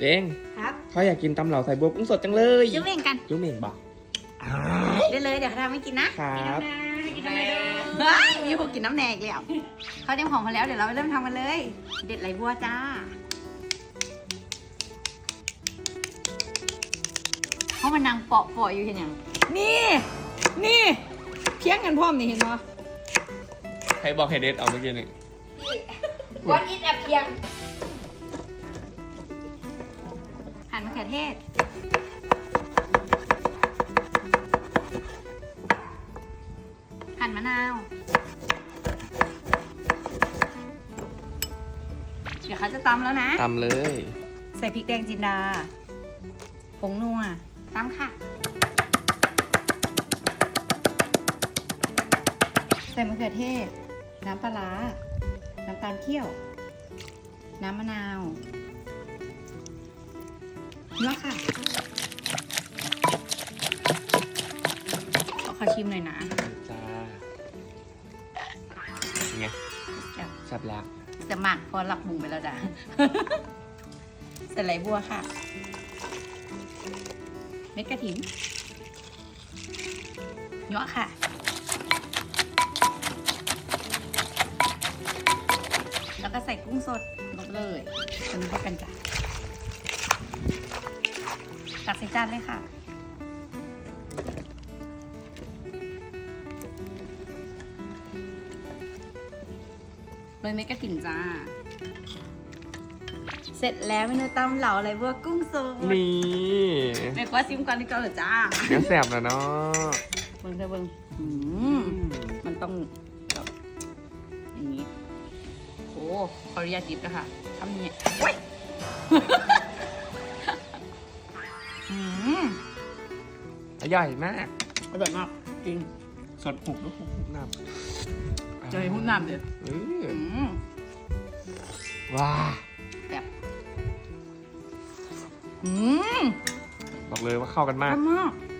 เล้งครับเขาอยากกินตำเหล่าใส่บัวกุ้งสดจังเลยจุ๊บเองกันจุ๊บเม่งบอกได้เลยเดี๋ยวเขาทำให้กินนะครับกินน้ำแดงเฮ้ยมีพวกกินน้ำแหนกแล้วเขาเตรียมของมาแล้วเดี๋ยวเราไปเริ่มทำกันเลย เด็ดไหลบัวจ้าเพราะมันนางเปาะเปาะอยู่เห็นยังนี่ นี่เพียงกันพร้อมนี่เห็นไหมใครบอกให้เด็ดเอาเมื่อกี้นี่วันอินแอบเพียง หั่นมะเขือเทศ หั่นมะนาว เดี๋ยวเขาจะตำแล้วนะ ตำเลย ใส่พริกแดงจินดา ผงนัวตามค่ะ ใส่มะเขือเทศ น้ำปลาร้าน้ำตาลเคี่ยว น้ำมะนาว เนื้อค่ะขอขอชิมหน่อยนะ จ้าเป็นไงแซ่บแซ่บแล้วแต่หมักพอหลับหมูไปแล้วจ้ะ ใส่ไหลบัวค่ะ เม็ดกระถินเนาะค่ะ แล้วก็ใส่กุ้งสดลงเลยคนนี้กันจ้ะ ตักใส่จานเลยค่ะโรยเม็ดกระถิ่นจ้า เสร็จแล้วเมนูตำเหลาอะไรบัวกุ้งสดนี่แม่คว้าซิมก่อนดีกว่าเหรอจ้าเดี๋ยวแซ่บแล้วเนาะเบิ่งเธอเบิ่งอืมมันต้องแบบอย่างนี้โอ้ขออนุญาตดิบนะคะทำเนี่ยโอ้ย อืมอร่อยมากอร่อยมากจริงสดปุกแล้วปุกน้ำจะไปพูดน้ำเด็ดเอออืมว้าแบบอืมบอกเลยว่าเข้ากันมากอร่อยมากอ